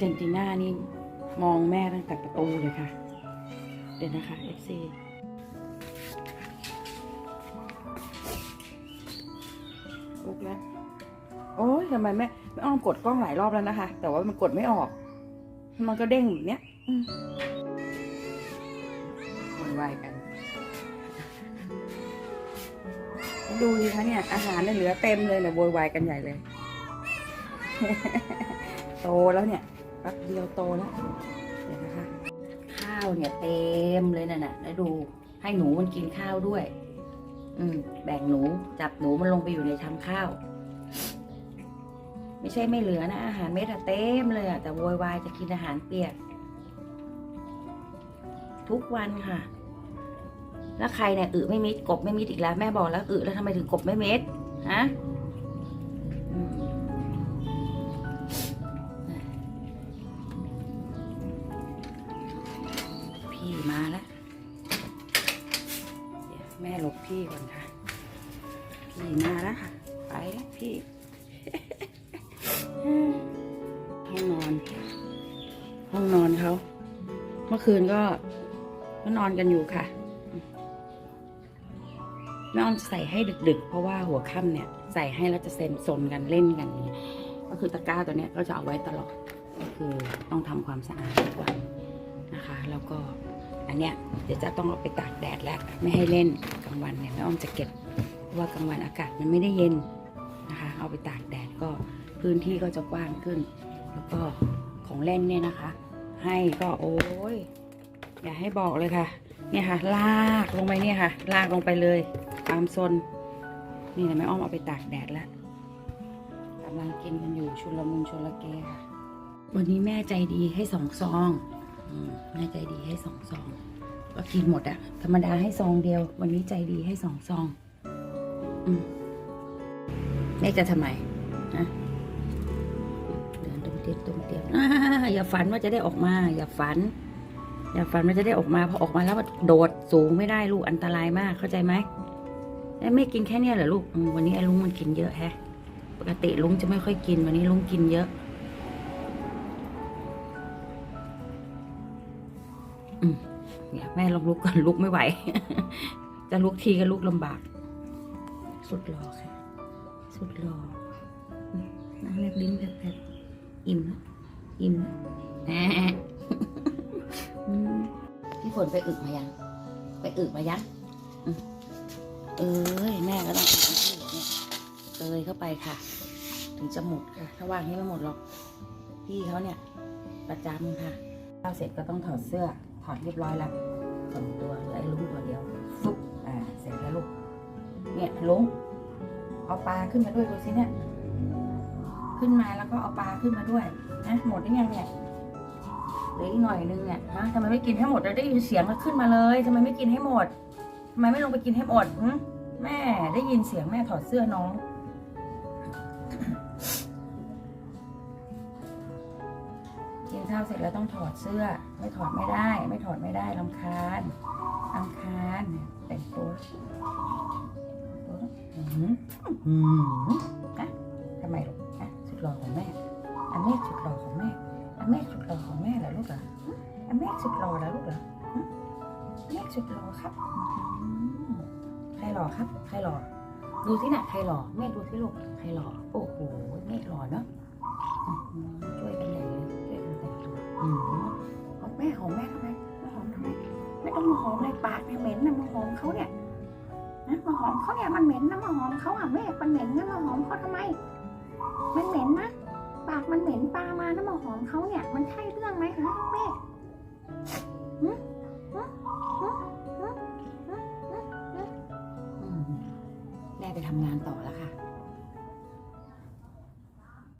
จนจีน่านี่มองแม่ตั้งแต่ประตูเลยค่ะ เดี๋ยวนะคะ FC ลุกแล้วโอ้ยทำไมแม่แม่อ้อมกดกล้องหลายรอบแล้วนะคะ แต่ว่ามันกดไม่ออก มันก็เด้งอย่างเนี้ยมโวยวายกัน ดูดิคะเนี่ย อาหารเนี่ยเหลือเต็มเลยเนี่ยโวยวายกันใหญ่เลย โตแล้วเนี่ย ป๊บเดียวโตแล้วเดี๋ยวนะคะ ข้าวเนี่ยเต็มเลยน่ะน่ะแล้วดูให้หนูมันกินข้าวด้วย อืม แบ่งหนูจับหนูมันลงไปอยู่ในทำข้าว ไม่ใช่ไม่เหลือนะ อาหารเม็ดอะเต็มเลยอะแต่โวยวายจะกินอาหารเปียก ทุกวันค่ะ แล้วใครเนี่ยอึไม่มิดกบไม่มิดอีกแล้ว แม่บอกแล้วอึแล้วทำไมถึงกบไม่มิดฮะ แม่หลบพี่ก่อนค่ะ พี่มาแล้วค่ะ ไปแล้วพี่ ห้องนอน ห้องนอนเขา เมื่อคืนก็ก็นอนกันอยู่ค่ะแม่อ้อมจะใส่ให้ดึกๆ เพราะว่าหัวค่ำเนี่ย ใส่ให้แล้วจะเซนซนกันเล่นกันเนี่ยก็คือตะกร้าตัวเนี้ยก็จะเอาไว้ตลอด ก็คือต้องทำความสะอาดทุกวันนะคะ แล้วก็ อันเนี้ยเดี๋ยวจะต้องเอาไปตากแดดแล้วไม่ให้เล่นกลางวันเนี่ยแม่อ้อมจะเก็บเพราะว่ากลางวันอากาศมันไม่ได้เย็นนะคะ เอาไปตากแดดก็พื้นที่ก็จะกว้างขึ้น แล้วก็ของเล่นเนี่ยนะคะ ให้ก็โอ้ยอย่าให้บอกเลยค่ะ เนี่ยค่ะ ลากลงไปเนี่ยค่ะ ลากลงไปเลยตามซนนี่นะแม่อ้อมเอาไปตากแดดแล้วกำลังกินกันอยู่ชุลมุนชุลเกค่ะ วันนี้แม่ใจดีให้สองซอง แม่ใจดีให้สองซองก็กินหมดอะธรรมดาให้ซองเดียว วันนี้ใจดีให้สองซองอืมแม่จะทำไมนะเดินตุ้มเตี้ยมตุ้มเตี้ยมอ่าอย่าฝันว่าจะได้ออกมา อย่าฝัน อย่าฝันว่าจะได้ออกมาพอออกมาแล้วมันโดดสูงไม่ได้ลูกอันตรายมากเข้าใจไหมไอ้ไม่กินแค่เนี้ยเหรอลูกวันนี้ไอ้ลุงมันกินเยอะแฮะ ปกติลุงจะไม่ค่อยกินวันนี้ลุงกินเยอะ เนี่ยแม่ลองลุกก่อนลุกไม่ไหว จะลุกทีก็ลุกลำบาก สุดรอค่ะ สุดรออืมนั่งเล็บลิ้นแผลบๆอิ่มแล้วอิ่มแล้วแหมอืมพี่ฝนไปอึมายัง ไปอึมายังอืมเอ้ยแม่ก็ต้องอึที่เนี่ยเตยเข้าไปค่ะ ถึงจะหมดค่ะถ้าวางนี้ไม่หมดหรอก พี่เขาเนี่ย ประจำค่ะข้าวเสร็จก็ต้องถอดเสื้อ ถอดเรียบร้อยแล้วสองตัวเหลือไอ้ลุงตัวเดียวฟุบอ่าเสร็จแล้วลูกเนี่ยลุงเอาปลาขึ้นมาด้วยดูสิเนี่ยขึ้นมาแล้วก็เอาปลาขึ้นมาด้วยนะหมดได้ยังเนี่ยเหลืออีกหน่อยนึงเนี่ยฮะทำไมไม่กินให้หมดเราได้ยินเสียงแล้วขึ้นมาเลยทำไมไม่กินให้หมดทำไมไม่ลงไปกินให้หมดหแม่ได้ยินเสียงแม่ถอดเสื้อน้อง เสร็จแล้วต้องถอดเสื้อ ไม่ถอดไม่ได้ ไม่ถอดไม่ได้ลำคาญลำคาญเนี่ยแต่งตัวตัวอืมอืมนะทำไมลูกนะสุดหล่อของแม่อันเมฆสุดหล่อของแม่อันเมฆสุดหล่อของแม่เหรอลูกเหรออันเมฆสุดหล่อเหรอลูกเหรออันเมฆสุดหล่อครับใครหล่อครับใครหล่อดูสิน่ะใครหล่อเมฆดูสิลูกใครหล่อโอ้โหเมฆหล่อเนาะช่วยกัน หอมแม่หอมแม่ทำไมมาหอมทำไมไม่ต้องมาหอมเลยปากเนี่ยเหม็นนะมาหอมเขาเนี่ยนะมาหอมเขาเนี่ยมันเหม็นนะมาหอมเขาอะแม่มันเหม็นนะมาหอมเขาทำไม มันเหม็นนะปากมันเหม็นปลามานะมาหอมเขาเนี่ย มันใช่เรื่องไหมคะแม่แม่ไปทำงานต่อแล้วค่ะ